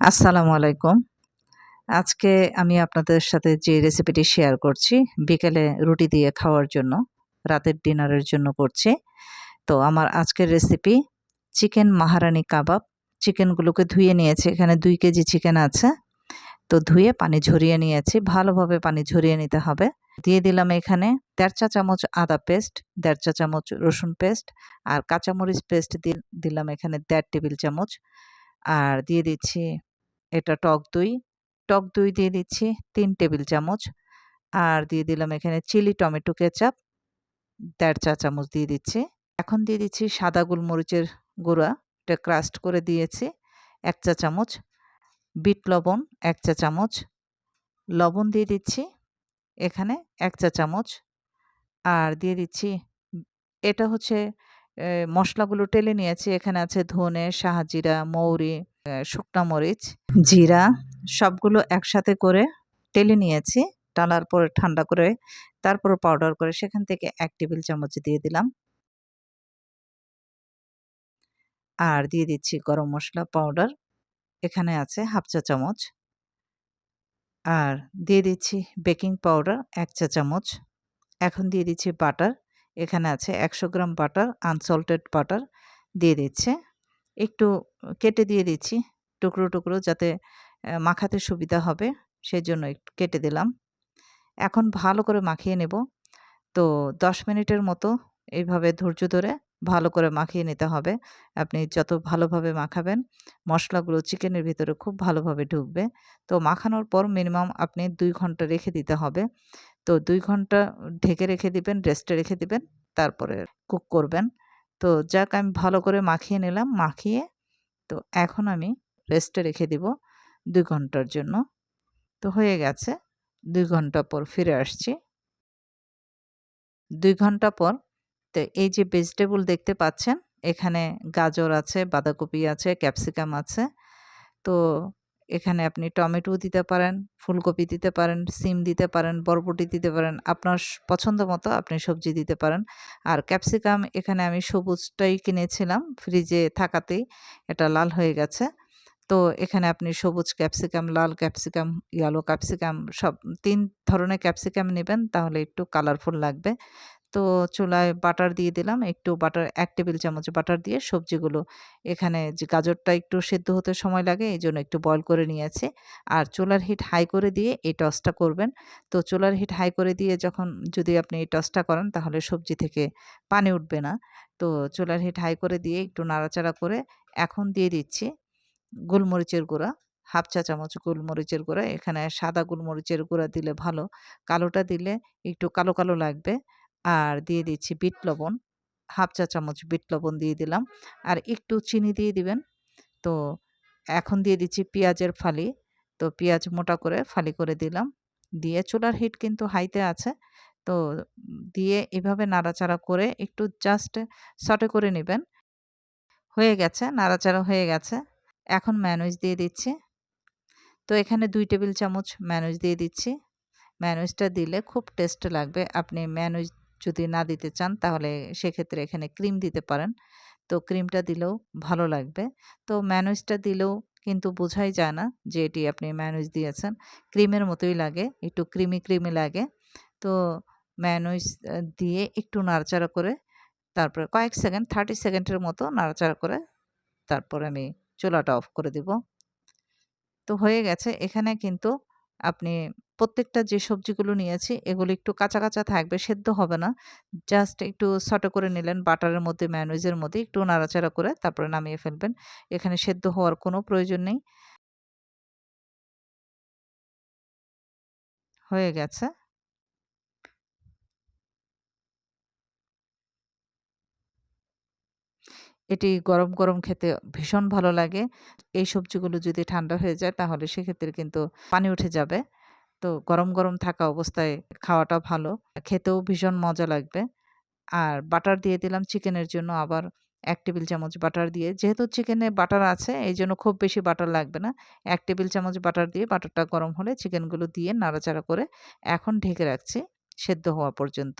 আসসালামু আলাইকুম। আজকে আমি আপনাদের সাথে যে রেসিপিটি শেয়ার করছি, বিকেলে রুটি দিয়ে খাওয়ার জন্য, রাতের ডিনারের জন্য করছি। তো আমার আজকের রেসিপি, চিকেন মাহারানি কাবাব। চিকেনগুলোকে ধুয়ে নিয়েছি, এখানে দুই কেজি চিকেন আছে। তো ধুয়ে পানি ঝরিয়ে নিয়েছি, ভালোভাবে পানি ঝরিয়ে নিতে হবে। দিয়ে দিলাম এখানে দেড় চা চামচ আদা পেস্ট, দেড় চা চামচ রসুন পেস্ট, আর কাঁচামরিচ পেস্ট দিলাম এখানে দেড় টেবিল চামচ। আর দিয়ে দিচ্ছি এটা টক দই। টক দই দিয়ে দিচ্ছি তিন টেবিল চামচ। আর দিয়ে দিলাম এখানে চিলি টমেটো কেচাপ। দেড় চা চামচ দিয়ে দিচ্ছি। এখন দিয়ে দিচ্ছি সাদা গোলমরিচের গুঁড়া। এটা ক্রাস্ট করে দিয়েছি। এক চা চামচ। বিট লবণ এক চা চামচ। লবণ দিয়ে দিচ্ছি এখানে এক চা চামচ। আর দিয়ে দিচ্ছি এটা হচ্ছে মশলাগুলো টেলে নিয়েছি। এখানে আছে ধনে, শাহজিরা, মৌরি শুকনা মরিচ জিরা সবগুলো একসাথে করে টেলে নিয়েছি। টালার পরে ঠান্ডা করে তারপর পাউডার করে সেখান থেকে এক টেবিল চামচ দিয়ে দিলাম। আর দিয়ে দিচ্ছি গরম মশলা পাউডার এখানে আছে হাফ চা চামচ। আর দিয়ে দিচ্ছি বেকিং পাউডার এক চা চামচ। এখন দিয়ে দিচ্ছি বাটার এখানে আছে একশো গ্রাম বাটার আনসল্টেড বাটার দিয়ে দিচ্ছে। একটু কেটে দিয়ে দিচ্ছি, টুকরো টুকরো যাতে মাখাতে সুবিধা হবে সেই জন্য একটু কেটে দিলাম। এখন ভালো করে মাখিয়ে নেব। তো দশ মিনিটের মতো এইভাবে ধৈর্য ধরে ভালো করে মাখিয়ে নিতে হবে। আপনি যত ভালোভাবে মাখাবেন, মশলাগুলো চিকেনের ভিতরে খুব ভালোভাবে ঢুকবে। তো মাখানোর পর মিনিমাম আপনি দুই ঘণ্টা রেখে দিতে হবে। তো দুই ঘণ্টা ঢেকে রেখে দিবেন, রেস্টে রেখে দিবেন, তারপরে কুক করবেন। তো যাক, আমি ভালো করে মাখিয়ে নিলাম, মাখিয়ে তো এখন আমি রেস্টে রেখে দিব দুই ঘণ্টার জন্য। তো হয়ে গেছে, দুই ঘণ্টা পর ফিরে আসছি। দুই ঘণ্টা পর তো এই যে ভেজিটেবল দেখতে পাচ্ছেন, এখানে গাজর আছে, বাঁধাকপি আছে ক্যাপসিকাম আছে। তো এখানে আপনি টমেটো দিতে পারেন, ফুলকপি দিতে পারেন, সিম দিতে পারেন, বরবটি দিতে পারেন, আপনার পছন্দ মতো আপনি সবজি দিতে পারেন। আর ক্যাপসিকাম এখানে আমি সবুজটাই কিনেছিলাম ফ্রিজে থাকাতেই, এটা লাল হয়ে গেছে। তো এখানে আপনি সবুজ ক্যাপসিকাম, লাল ক্যাপসিকাম ইয়েলো ক্যাপসিকাম সব তিন ধরনের ক্যাপসিকাম নেবেন, তাহলে একটু কালারফুল লাগবে। তো চুলায় বাটার দিয়ে দিলাম। একটু বাটার এক টেবিল চামচ বাটার দিয়ে সবজিগুলো এখানে যে গাজরটা একটু সেদ্ধ হতে সময় লাগে, এই জন্য একটু বয়ল করে নিয়েছি। আর চুলার হিট হাই করে দিয়ে এই টসটা করবেন। তো চুলার হিট হাই করে দিয়ে যখন যদি আপনি এই টসটা করেন, তাহলে সবজি থেকে পানি উঠবে না। তো চুলার হিট হাই করে দিয়ে একটু নাড়াচাড়া করে এখন দিয়ে দিচ্ছি গোলমরিচের গুঁড়া, হাফ চা চামচ গোলমরিচের গুঁড়া। এখানে সাদা গোলমরিচের গুঁড়া দিলে ভালো। কালোটা দিলে একটু কালো কালো লাগবে। আর দিয়ে দিচ্ছি বিট লবণ। হাফ চা চামচ বিট লবণ দিয়ে দিলাম। আর একটু চিনি দিয়ে দিবেন। তো এখন দিয়ে দিচ্ছি পেঁয়াজের ফালি। তো পেঁয়াজ মোটা করে ফালি করে দিলাম। দিয়ে চুলার হিট কিন্তু হাইতে আছে। তো দিয়ে এভাবে নাড়াচাড়া করে একটু জাস্ট সটে করে নেবেন। হয়ে গেছে, নাড়াচাড়া হয়ে গেছে। এখন ম্যানুজ দিয়ে দিচ্ছি। তো এখানে দুই টেবিল চামচ ম্যানুজ দিয়ে দিচ্ছি। ম্যানুজটা দিলে খুব টেস্ট লাগবে। আপনি ম্যানুজ যদি না দিতে চান, তাহলে সেক্ষেত্রে এখানে ক্রিম দিতে পারেন। তো ক্রিমটা দিলেও ভালো লাগবে। তো ম্যানুজটা দিলেও কিন্তু বোঝাই যায় না যে এটি আপনি ম্যানুজ দিয়েছেন। ক্রিমের মতোই লাগে, একটু ক্রিমি ক্রিমি লাগে। তো ম্যানুজ দিয়ে একটু নাড়াচাড়া করে তারপরে কয়েক সেকেন্ড থার্টি সেকেন্ডের মতো নাড়াচাড়া করে তারপর আমি চুলাটা অফ করে দিব। তো হয়ে গেছে। এখানে কিন্তু আপনি প্রত্যেকটা যে সবজিগুলো নিয়েছি, এগুলো একটু কাঁচা কাঁচা থাকবে, সেদ্ধ হবে না। জাস্ট একটু সটে করে নিলেন, বাটারের মধ্যে ম্যানুইজের মধ্যে একটু নাড়াচাড়া করে তারপরে নামিয়ে ফেলবেন। এখানে সেদ্ধ হওয়ার কোনো প্রয়োজন নেই। হয়ে গেছে। এটি গরম গরম খেতে ভীষণ ভালো লাগে। এই সবজিগুলো যদি ঠান্ডা হয়ে যায় তাহলে সেক্ষেত্রে কিন্তু পানি উঠে যাবে। তো গরম গরম থাকা অবস্থায় খাওয়াটা ভালো। খেতেও ভীষণ মজা লাগবে। আর বাটার দিয়ে দিলাম চিকেনের জন্য আবার এক টেবিল চামচ বাটার দিয়ে। যেহেতু চিকেনে বাটার আছে, এই জন্য খুব বেশি বাটার লাগবে না। এক টেবিল চামচ বাটার দিয়ে বাটারটা গরম হলে চিকেনগুলো দিয়ে নাড়াচাড়া করে এখন ঢেকে রাখছি, সেদ্ধ হওয়া পর্যন্ত।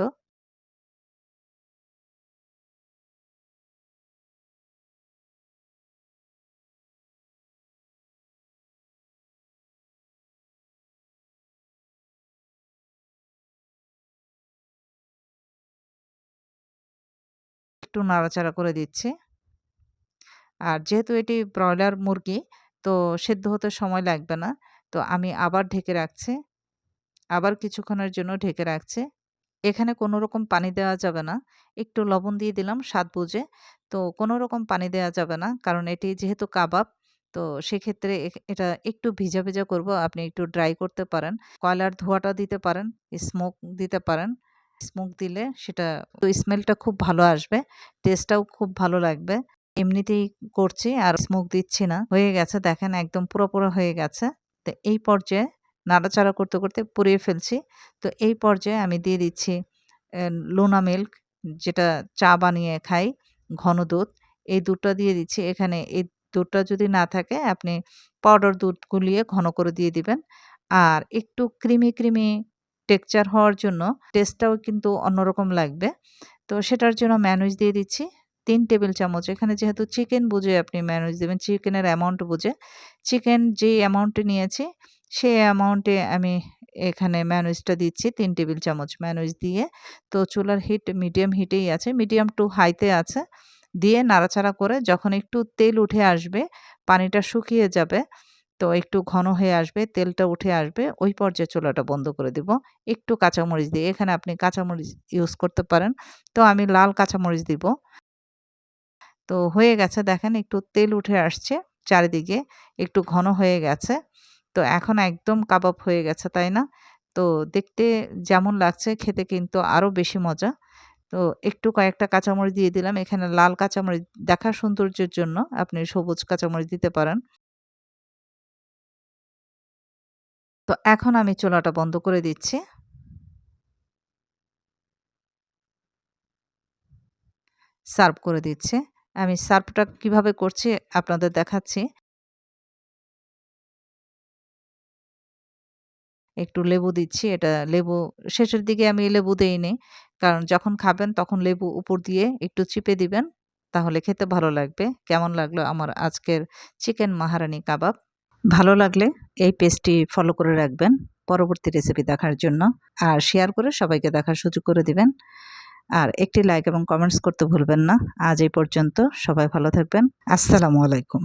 একটু নাড়াচাড়া করে দিচ্ছি। আর যেহেতু এটি ব্রয়লার মুরগি, তো সেদ্ধ হতে সময় লাগবে না। তো আমি আবার ঢেকে রাখছি। আবার কিছুক্ষণের জন্য ঢেকে রাখছি। এখানে কোনো রকম পানি দেওয়া যাবে না। একটু লবণ দিয়ে দিলাম স্বাদ বুঝে। তো কোনো রকম পানি দেওয়া যাবে না, কারণ এটি যেহেতু কাবাব, তো সেক্ষেত্রে এটা একটু ভিজা ভিজা করব। আপনি একটু ড্রাই করতে পারেন। কয়লার ধোয়াটা দিতে পারেন স্মোক দিতে পারেন। স্মোক দিলে সেটা, তো স্মেলটা খুব ভালো আসবে টেস্টটাও খুব ভালো লাগবে। এমনিতেই করছি, আর স্মোক দিচ্ছি না। হয়ে গেছে, দেখেন একদম পুরো পুরো হয়ে গেছে। তো এই পর্যায়ে নাড়াচাড়া করতে করতে পুড়িয়ে ফেলছি। তো এই পর্যায়ে আমি দিয়ে দিচ্ছি লোনা মিল্ক যেটা চা বানিয়ে খাই, ঘন দুধ। এই দুধটা দিয়ে দিচ্ছি। এখানে এই দুধটা যদি না থাকে, আপনি পাউডার দুধ গুলিয়ে ঘন করে দিয়ে দিবেন। আর একটু ক্রিমি ক্রিমি টেক্সচার হওয়ার জন্য টেস্টটাও কিন্তু অন্যরকম লাগবে। তো সেটার জন্য ম্যানুজ দিয়ে দিচ্ছি। তিন টেবিল চামচ। এখানে যেহেতু চিকেন বুঝে আপনি ম্যানুজ দেবেন চিকেনের অ্যামাউন্ট বুঝে। চিকেন যে অ্যামাউন্টে নিয়েছি, সেই অ্যামাউন্টে আমি এখানে ম্যানুজটা দিচ্ছি তিন টেবিল চামচ ম্যানুজ দিয়ে। তো চুলার হিট মিডিয়াম হিটেই আছে। মিডিয়াম টু হাইতে আছে। দিয়ে নাড়াচাড়া করে যখন একটু তেল উঠে আসবে, পানিটা শুকিয়ে যাবে তো একটু ঘন হয়ে আসবে, তেলটা উঠে আসবে, ওই পর্যায়ে চুলাটা বন্ধ করে দিব। একটু কাঁচামরিচ দিয়ে, এখানে আপনি কাঁচামরিচ ইউজ করতে পারেন। তো আমি লাল কাঁচামরিচ দিব। তো হয়ে গেছে, দেখেন একটু তেল উঠে আসছে চারিদিকে, একটু ঘন হয়ে গেছে। তো এখন একদম কাবাব হয়ে গেছে, তাই না? তো দেখতে যেমন লাগছে, খেতে কিন্তু আরও বেশি মজা। তো একটু কয়েকটা কাঁচামরিচ দিয়ে দিলাম। এখানে লাল কাঁচামরিচ দেখা সৌন্দর্যের জন্য আপনি সবুজ কাঁচামরিচ দিতে পারেন। তো এখন আমি চোলাটা বন্ধ করে দিচ্ছি। সার্ভ করে দিচ্ছে। আমি সার্ভটা কীভাবে করছি আপনাদের দেখাচ্ছি। একটু লেবু দিচ্ছি, এটা লেবু, শেষের দিকে আমি লেবু দেইনি, কারণ যখন খাবেন তখন লেবু উপর দিয়ে একটু চিপে দিবেন, তাহলে খেতে ভালো লাগবে। কেমন লাগল আমার আজকের চিকেন মাহারানি কাবাব? ভালো লাগলে এই পেজটি ফলো করে রাখবেন পরবর্তী রেসিপি দেখার জন্য আর শেয়ার করে সবাইকে দেখার সুযোগ করে দিবেন। আর একটি লাইক এবং কমেন্টস করতে ভুলবেন না। আজ এই পর্যন্ত সবাই ভালো থাকবেন। আসসালামু আলাইকুম।